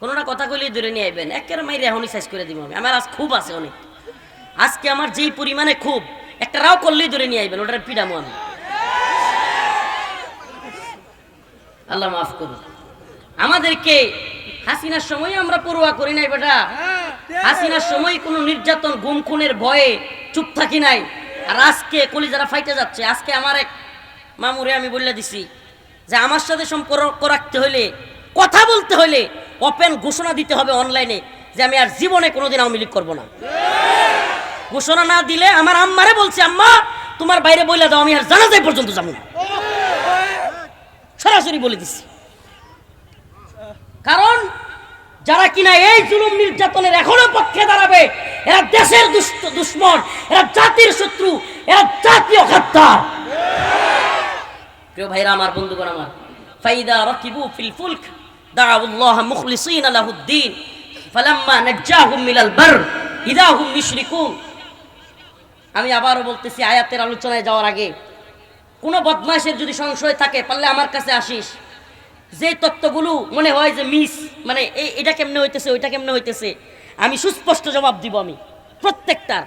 কোনোটা কথা কইলেই ধরে নিয়ে আইবেন। একের মাইরে এখনই সাইজ করে দিব আমি। আমার আজ খুব আছে অনেক। আজকে আমার যেই পরিমাণে খুব, একটা রাও করলেই ধরে নিয়ে আইবেন, ওটার পিডামো আমি। আল্লাহ মাফ করুন। আমাদেরকে হাসিনার সময় আমরা পড়ুয়া করি নাই বেটা। হাসিনার সময় কোনো নির্যাতন গুম খুনের ভয়ে চুপ থাকি নাই। আর আজকে কলিজারা ফাইটে যাচ্ছে। আজকে আমার এক মামুরে আমি বলে দিছি যে আমার সাথে সম্পর্ক রাখতে হলে কথা বলতে হলে ওপেন ঘোষণা দিতে হবে অনলাইনে যে আমি আর জীবনে কোনোদিন আওয়ামী লীগ করব না। ঘোষণা না দিলে আমার আম্মারে বলছে, আম্মা, তোমার বাইরে বলে দাও, আমি আর জানাজাই পর্যন্ত যাব না। সরাসরি বলে দিছি। কারণ যারা কিনা এই জুলুম নির্যাতনের এখনও পক্ষে দাঁড়াবে, এরা দেশের দুশ্মন, এরা জাতির শত্রু, এরা জাতীয় খাদ্দার প্রিয় ভাইরা, আমার বন্ধুগণ আমার, ফাইদা রাকিবু ফিল ফুলক দাউল্লাহ মুখলিসিন লাহুদ্দিন, ফালাম্মা নাজ্জাহুম মিনাল বার, ইদা হুম ইউশরিকুন আমি আবারও বলতেছি, আয়াতের আলোচনায় যাওয়ার আগে, কোনো বদমাশের যদি সংশয় থাকে, পারলে আমার কাছে আসিস। যে তত্ত্বগুলো মনে হয় যে মিস মানে এই এটা কেমনে হইতেছে, ওইটা কেমনে হইতেছে, আমি সুস্পষ্ট জবাব দিব আমি, প্রত্যেকটার।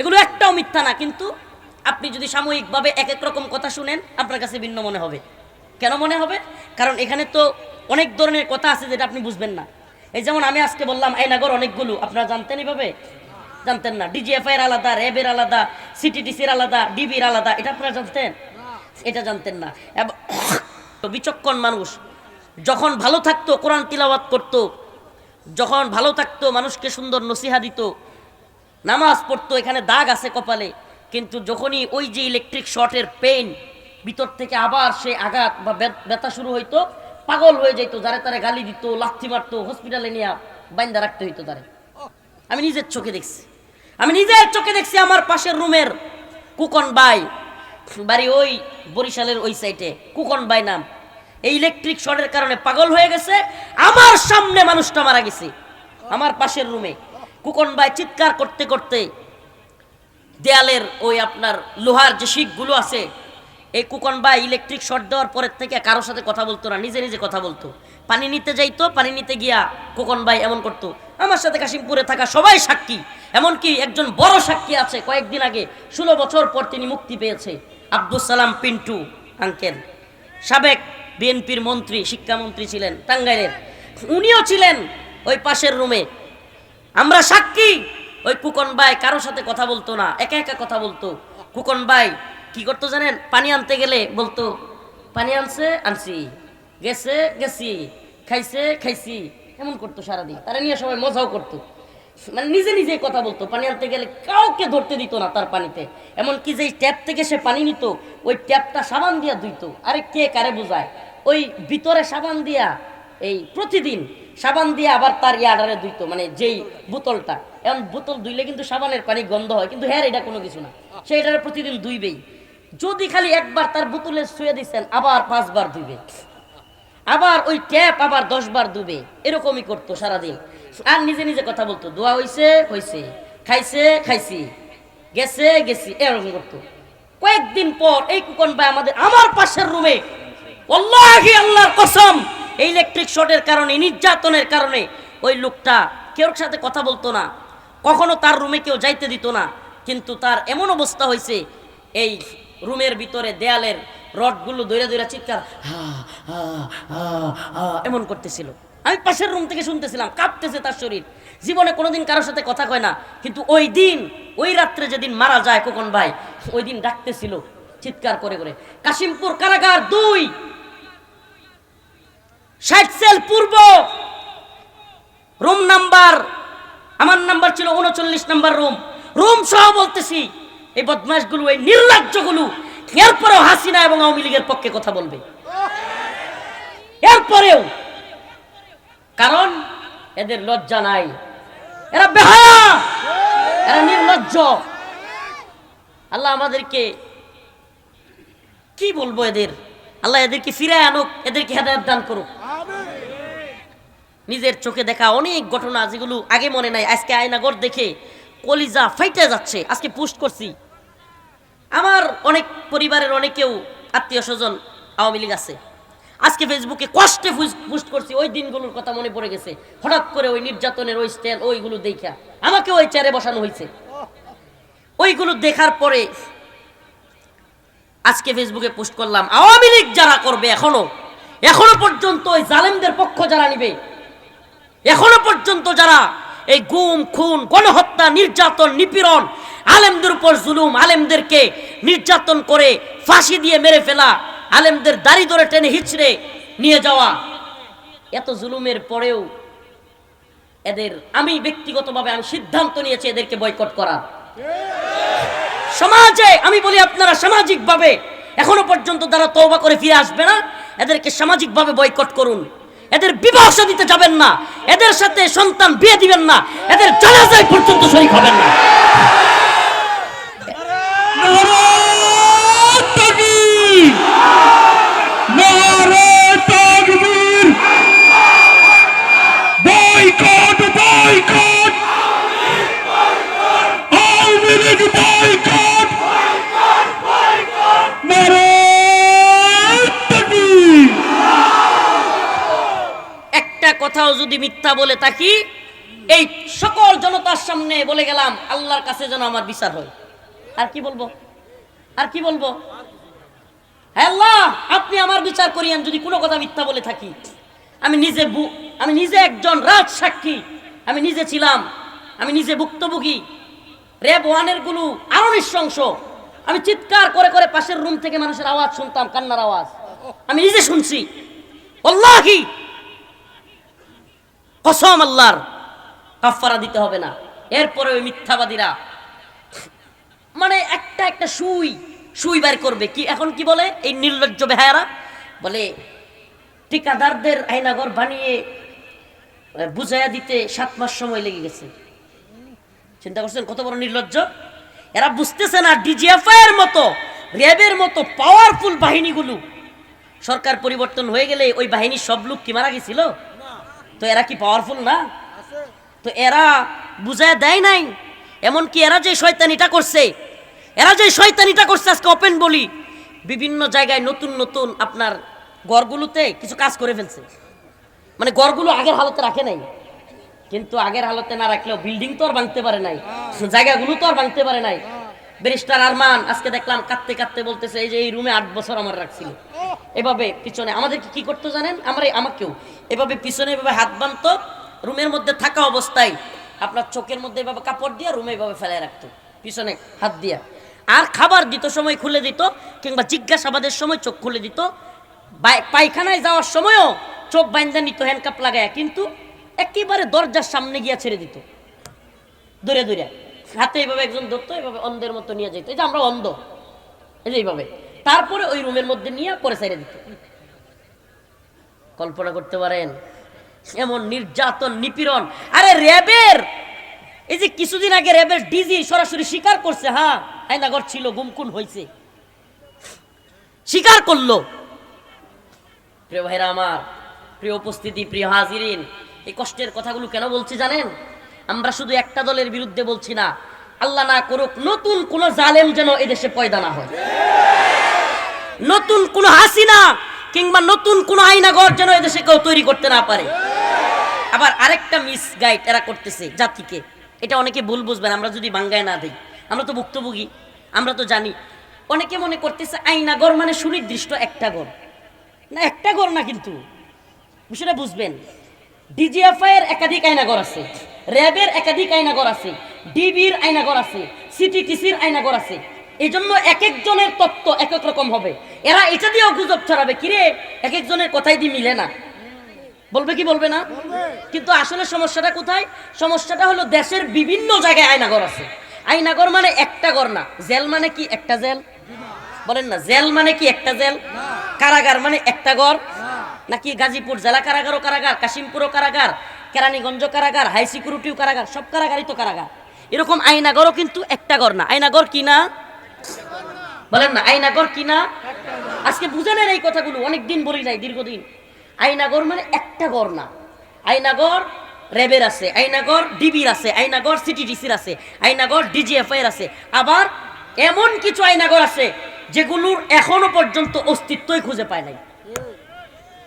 এগুলো একটাও মিথ্যা না, কিন্তু আপনি যদি সাময়িকভাবে এক এক রকম কথা শুনেন, আপনার কাছে ভিন্ন মনে হবে। কেন মনে হবে? কারণ এখানে তো অনেক ধরনের কথা আছে যেটা আপনি বুঝবেন না। এই যেমন আমি আজকে বললাম আইনাগর অনেকগুলো, আপনারা জানতেন এইভাবে জানতেন না। ডিজিএফআই এর আলাদা, র্যাবের আলাদা সিটিটিসির আলাদা, ডিবির আলাদা, এটা আপনারা জানতেন? এটা জানতেন না। বিচক্ষণ মানুষ, যখন ভালো থাকতো, কোরআন তিলাওয়াত করত, যখন ভালো থাকতো, মানুষকে সুন্দর নসিহা দিত, নামাজ পড়তো, এখানে দাগ আছে কপালে, কিন্তু যখনই ওই যে ইলেকট্রিক শর্টের পেইন ভিতর থেকে আবার সে আঘাত বা ব্যথা শুরু হইতো পাগল হয়ে যেত যারে তারে গালি দিত, লাথি মারতো হসপিটালে নিয়ে বাইন্দা রাখতে হইতো তারে। আমি নিজের চোখে দেখছি। আমি নিজের চোখে দেখছি আমার পাশের রুমের কুকন বাই বাড়ি ওই বরিশালের ওই সাইডে কুকন বাই নাম। এই ইলেকট্রিক শর্টের কারণে পাগল হয়ে গেছে, আমার সামনে মানুষটা মারা গেছে, আমার পাশের রুমে। কুকন বাই চিৎকার করতে করতে দেয়ালের ওই আপনার লোহার যে শিকগুলো আছে এই কুকন বা ইলেকট্রিক শর্ট দেওয়ার পরের থেকে কারোর সাথে কথা বলতো না, নিজে নিজে কথা বলতো। পানি নিতে যাইতো, পানি নিতে গিয়া কুকন ভাই এমন করতো, আমার সাথে কাশিমপুরে থাকা সবাই সাক্ষী, এমনকি একজন বড় সাক্ষী আছে। কয়েকদিন আগে, ষোলো বছর পর তিনি মুক্তি পেয়েছে। আব্দুল সালাম পিন্টু আঙ্কেল সাবেক বিএনপির মন্ত্রী, শিক্ষামন্ত্রী ছিলেন, টাঙ্গাইলের। উনিও ছিলেন ওই পাশের রুমে আমরা সাক্ষী, ওই কুকন ভাই কারোর সাথে কথা বলতো না, একা একা কথা বলতো। কুকন ভাই কি করতো জানেন? পানি আনতে গেলে বলতো, পানি আনছে, আনছি। গেছে, গেছি। খাইছে, খাইছি। এমন করতো সারাদিন। তারা নিয়ে সবাই মজাও করতো। মানে নিজে নিজে কথা বলতো। পানি আনতে গেলে কাউকে ধরতে দিত না তার পানিতে। এমনকি যেই ট্যাপ থেকে সে পানি নিত, ওই ট্যাপটা সাবান দিয়া ধুইতো। আরে কে কারে বোঝায়? ওই ভিতরে সাবান দিয়া, এই প্রতিদিন সাবান দিয়ে আবার তার ইয়াডারে ধুইতো মানে যেই বোতলটা। এমন বোতল ধুইলে কিন্তু সাবানের পানি গন্ধ হয়, কিন্তু হ্যাঁ এটা কোনো কিছু না। সে এটারে প্রতিদিন ধুইবেই। যদি খালি একবার তার বোতলে শুয়ে দিচ্ছেন আবার পাঁচবার ধুইবে। আবার ওই ট্যাপ আবার দশবার ধুবে। এরকমই করতো সারাদিন। আর নিজে নিজে কথা বলতো, দোয়া হইছে হইছে। খাইছে, খাইছি। গেছে, গেছি। এরকম করতো। কয়েকদিন পর এই কুকন ভাই আমাদের আমার পাশের রুমে, আল্লাহি, আল্লাহর কসম! এই ইলেকট্রিক শর্টের কারণে নির্যাতনের কারণে ওই লোকটা কেউ সাথে কথা বলতো না। কখনো তার রুমে কেউ যাইতে দিত না। কিন্তু তার এমন অবস্থা হয়েছে এই রুমের ভিতরে দেয়ালের রডগুলো দৈরা দৈরা চিৎকার এমন করতেছিল। আমি পাশের রুম থেকে শুনতেছিলাম, কাঁপতেছে তার শরীর। জীবনে কোনোদিন কারোর সাথে কথা কয় না, কিন্তু ওই দিন, ওই রাত্রে যেদিন মারা যায় কোকন ভাই, ওই দিন ডাকতেছিল চিৎকার করে করে, কাশিমপুর কারাগার দুই, ষাট সেল পূর্ব, রুম নাম্বার, আমার নাম্বার ছিল উনচল্লিশ নাম্বার রুম। রুম সহ বলতেছি এই বদমাশগুলো, এই নির্লজ্জগুলো এরপরেও হাসিনা এবং আওয়ামী লীগের পক্ষে কথা বলবে। এরপরেও। কারণ এদের লজ্জা নাই। এরা বেহায়া। এরা নির্লজ্জ। আল্লাহ আমাদেরকে কি বলব এদের? আল্লাহ এদেরকে ফিরে আনুক, এদেরকে হেদায়ত দান করুক। নিজের চোখে দেখা অনেক ঘটনা যেগুলো আগে মনে নাই। আজকে আয়নাগর দেখে কলিজা ফাইটে যাচ্ছে। আজকে পোস্ট করছি। আমার অনেক পরিবারের অনেকেও আত্মীয় স্বজন আওয়ামী লীগ আছে। আজকে ফেসবুকে কষ্টে পোস্ট করছি, ওই দিনগুলোর কথা মনে পড়ে গেছে। হঠাৎ করে ওই নির্যাতনের ওই স্ট্যান্ড ওইগুলো দেখা আমাকে ওই চেয়ারে বসানো হয়েছে ওইগুলো দেখার পরে আজকে ফেসবুকে পোস্ট করলাম, আওয়ামী লীগ যারা করবে এখনও এখনও পর্যন্ত ওই জালেমদের পক্ষ যারা নিবে, এখনও পর্যন্ত যারা এই গুম, খুন, গণহত্যা, নির্যাতন, নিপীড়ন আলেমদের উপর জুলুম, আলেমদেরকে নির্যাতন করে ফাঁসি দিয়ে মেরে ফেলা, আলেমদের দাড়ি ধরে টেনে হিচড়ে নিয়ে যাওয়া। এত জুলুমের পরেও এদের, আমি ব্যক্তিগতভাবে আমি সিদ্ধান্ত নিয়েছি এদেরকে বয়কট করার সমাজে, আমি বলি আপনারা সামাজিকভাবে, এখনও পর্যন্ত যারা তওবা করে ফিরে আসবে না, এদেরকে সামাজিকভাবে বয়কট করুন। এদের বিবাহ দিতে যাবেন না, এদের সাথে সন্তান বিয়ে দিবেন না, এদের জানাজায় পর্যন্ত শরীক হবেন না নারায় তাকবীর! নারায় তাকবীর! Boycott boycott Awami League boycott নারায় তাকবীর! একটা কথাও যদি মিথ্যা বলে থাকি, এই সকল জনতার সামনে বলে গেলাম, আল্লাহর কাছে যেন আমার বিচার হয়। আর কি বলব? আর কি বলব? আল্লাহ, আপনি আমার বিচার করিয়েন যদি কোনো কথা মিথ্যা বলে থাকি। আমি নিজে আমি নিজে একজন রাজ সাক্ষী আমি নিজে ছিলাম, আমি নিজে ভুক্তভোগী। র্যাব ওয়ানেরগুলো আরও নৃশংস। আমি চিৎকার করে করে পাশের রুম থেকে মানুষের আওয়াজ শুনতাম, কান্নার আওয়াজ। আমি নিজে শুনছি। আল্লাহি কসম আল্লাহর কাফারা দিতে হবে না। এরপরে ওই মিথ্যাবাদীরা মানে একটা একটা সুই সুই বের করবে। কি, এখন কি বলে? এই নির্লজ্জ বেহায়ারা বলে, ঠিকাদারদের আইনাগর বানিয়ে বুঝাইয়া দিতে সাত মাস সময় লেগে গেছে। চিন্তা করছেন কত বড় নির্লজ্জ? এরা বুঝতেছে না ডিজিএফআই এর মতো, র্যাবের মতো পাওয়ারফুল বাহিনীগুলো। সরকার পরিবর্তন হয়ে গেলে ওই বাহিনীর সব লোক কি মারা গেছিল? তো এরা কি পাওয়ারফুল না? তো এরা বুঝায় দেয় নাই। এমনকি এরা যে শয়তানিটা করছে এরা যে শয়তানিটা করছে আজকে ওপেন বলি বিভিন্ন জায়গায় নতুন নতুন আপনার গড়গুলোতে কিছু কাজ করে ফেলছে। মানে গড়গুলো আগের হালতে রাখে নাই। কিন্তু আগের হালতে না রাখলেও বিল্ডিং তো আর ভাঙতে পারে নাই। জায়গাগুলো তো আর ভাঙতে পারে নাই। ব্যারিস্টার আরমান আজকে দেখলাম কাঁদতে কাঁদতে বলতেছে এই যে এই রুমে আট বছর আমার রাখছিল। এভাবে পিছনে আমাদেরকে কি করতে জানেন? আমরা আমাকেও। এভাবে পিছনে এভাবে হাত বানতো রুমের মধ্যে থাকা অবস্থায় আপনার চোখের মধ্যে এভাবে কাপড় দিয়ে রুমে এভাবে ফেলে রাখতো। পিছনে হাত দিয়া। আর খাবার দিত, সময় খুলে দিত, কিংবা জিজ্ঞাসাবাদের সময় চোখ খুলে দিত। পায়খানায় যাওয়ার সময়ও চোখ বাইন্দা নিত হ্যান্ডকাপ লাগায় কিন্তু একেবারে দরজার সামনে গিয়া ছেড়ে দিত। দূরে দূরে। হাতে এইভাবে একজন ধরতো, এইভাবে অন্ধের মতো নিয়ে যেত এই যে আমরা অন্ধ, এই যে এইভাবে। তারপরে ওই রুমের মধ্যে নিয়ে পরে ছেড়ে দিত। কল্পনা করতে পারেন, এমন নির্যাতন, নিপীড়ন। আরে র্যাবের, এই যে কিছুদিন আগে র্যাবের ডিজি সরাসরি স্বীকার করছে হ্যাঁ আইনাগর ছিল গুমকুন হয়েছে স্বীকার করল। প্রিয় ভাইরা আমার, প্রিয় উপস্থিতি, প্রিয় হাজিরিন, এই কষ্টের কথাগুলো কেন বলছি জানেন? আমরা শুধু একটা দলের বিরুদ্ধে বলছি না, আল্লাহ না করুক নতুন কোন জালেম যেন এদেশে পয়দা না হয়। নতুন কোন হাসিনা কিংবা নতুন কোন আইনাগর যেন এদেশে কেউ তৈরি করতে না পারে। আবার আরেকটা মিস গাইড এরা করতেছে জাতিকে। এটা অনেকে ভুল বুঝবেন, আমরা যদি বাঙ্গায় না দিই। আমরা তো ভুক্তভোগী আমরা তো জানি। অনেকে মনে করতেছে আইনাগর মানে সুনির্দিষ্ট একটা গড়। না একটা গড় না কিন্তু। বিষয়টা বুঝবেন। ডিজিএফআই এর একাধিক আইনাগর আছে। র্যাবের একাধিক আইনাগর আছে। ডিবির আইনাগর আছে। সিটিটিসির আইনাগর আছে। এই জন্য এক একজনের তত্ত্ব এক এক রকম হবে। এরা এটা দিয়েও গুজব ছড়াবে কিরে এক একজনের কথাই দিয়ে মিলে না। বলবে কি বলবে না? কিন্তু আসলে সমস্যাটা কোথায়? সমস্যাটা হলো দেশের বিভিন্ন জায়গায় আয়নাগর আছে। আয়নাগর মানে একটা ঘর না। জেল মানে কি একটা জেল? বলেন না, জেল মানে কি একটা জেল? কারাগার মানে একটা ঘর? নাকি গাজীপুর জেলা কারাগারও কারাগার, কাশিমপুরও কারাগার কেরানীগঞ্জ কারাগার, হাই সিকিউরিটিও কারাগার, সব কারাগারই তো কারাগার। এরকম আয়নাগরও কিন্তু একটা ঘর না। আইনাগর কি না? বলেন না আইনাগর কি না? আজকে বুঝে নেন এই কথাগুলো অনেক দিন বলি নাই, দীর্ঘদিন। আইনাগর মানে একটা গড় না। আইনাগর র্যাবের আছে, আইনাগর ডিবির আছে, আইনাগর সিটিডিসির আছে, আইনাগর ডিজিএফআই আছে। আবার এমন কিছু আইনাগর আছে যেগুলোর এখনও পর্যন্ত অস্তিত্বই খুঁজে পায় নাই।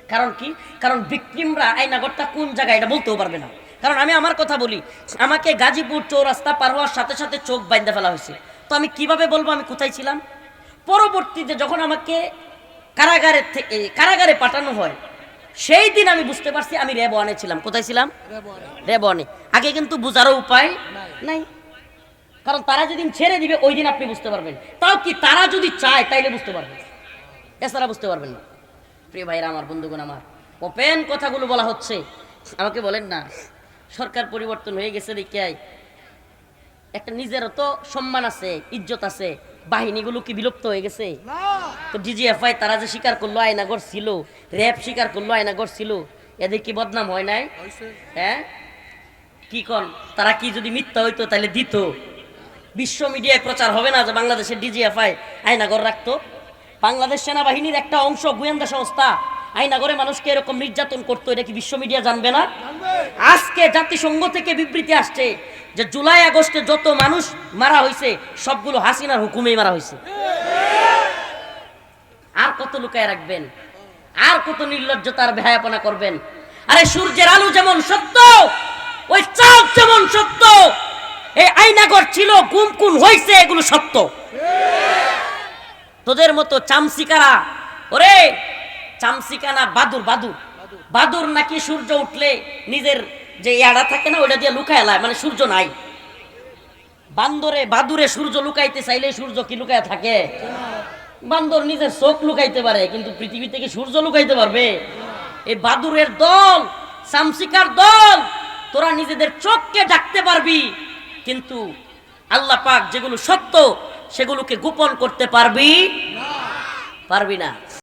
কারণ কি? কারণ বিক্রিমরা আইনাগরটা কোন জায়গায় এটা বলতেও পারবে না। কারণ আমি আমার কথা বলি, আমাকে গাজীপুর চৌরাস্তা পার হওয়ার সাথে সাথে চোখ বাইন্ধে ফেলা হয়েছে। তো আমি কীভাবে বলব আমি কোথায় ছিলাম? পরবর্তীতে যখন আমাকে কারাগারে থেকে কারাগারে পাঠানো হয় সেই দিন আমি বুঝতে পারছি আমি রেব ওয়ানে ছিলাম। কোথায় ছিলাম? রেব ওয়ানে আগে কিন্তু বুঝারও উপায় নাই। কারণ তারা যেদিন ছেড়ে দিবে ওই দিন আপনি বুঝতে পারবেন। তাও কি তারা যদি চায় তাইলে বুঝতে পারবেন। এছাড়া বুঝতে পারবেন না। প্রিয় ভাইরা আমার বন্ধুগণ আমার ওপেন কথাগুলো বলা হচ্ছে। আমাকে বলেন না সরকার পরিবর্তন হয়ে গেছে দেখে একটা নিজেরও তো সম্মান আছে ইজ্জত আছে। বাহিনীগুলো কি বিলুপ্ত হয়ে গেছে? তো ডিজিএফআই তারা যে স্বীকার করল আয়নাগর ছিল। র্যাব স্বীকার করল আয়নাগর ছিল। এদের কি বদনাম হয় নাই? হ্যাঁ? কি কন? তারা কি যদি মিথ্যা হইতো তাহলে দিত। বিশ্ব মিডিয়ায় প্রচার হবে না যে বাংলাদেশের ডিজিএফআই আয়নাগর রাখতো? বাংলাদেশ সেনাবাহিনীর একটা অংশ গোয়েন্দা সংস্থা আয়নাগরে মানুষকে এরকম নির্যাতন করতো, এটা কি বিশ্ব মিডিয়া জানবে না? আজকে জাতিসংঘ থেকে বিবৃতি আসছে যে জুলাই আগস্টে যত মানুষ মারা হয়েছে সবগুলো হাসিনার হুকুমেই মারা হয়েছে আর কত লুকায় রাখবেন? আর কত নির্লজ্জতার বেহায়াপনা করবেন? আরে সূর্যের আলো যেমন সত্য, ওই চাঁদ যেমন সত্য, এই আইনাগর ছিল গুম কুন হয়েছে এগুলো সত্য। তোদের মতো চামসিকারা ওরে চামসিকা না বাদুর বাদুর। বাদুর নাকি সূর্য উঠলে নিজের যে ইয়াড়া থাকে না, ওইটা দিয়ে লুকায় লায় মানে সূর্য নাই। বান্দরে, বাদুরে সূর্য লুকাইতে চাইলে সূর্য কি লুকায় থাকে? বান্দর নিজের চোখ লুকাইতে পারে, কিন্তু পৃথিবী থেকে সূর্য লুকাইতে পারবে? এই বাদুরের দল সামসিকার দল, তোরা নিজেদের চোখকে ডাকতে পারবি, কিন্তু আল্লাহ পাক যেগুলো সত্য, সেগুলোকে গোপন করতে পারবি? পারবি না।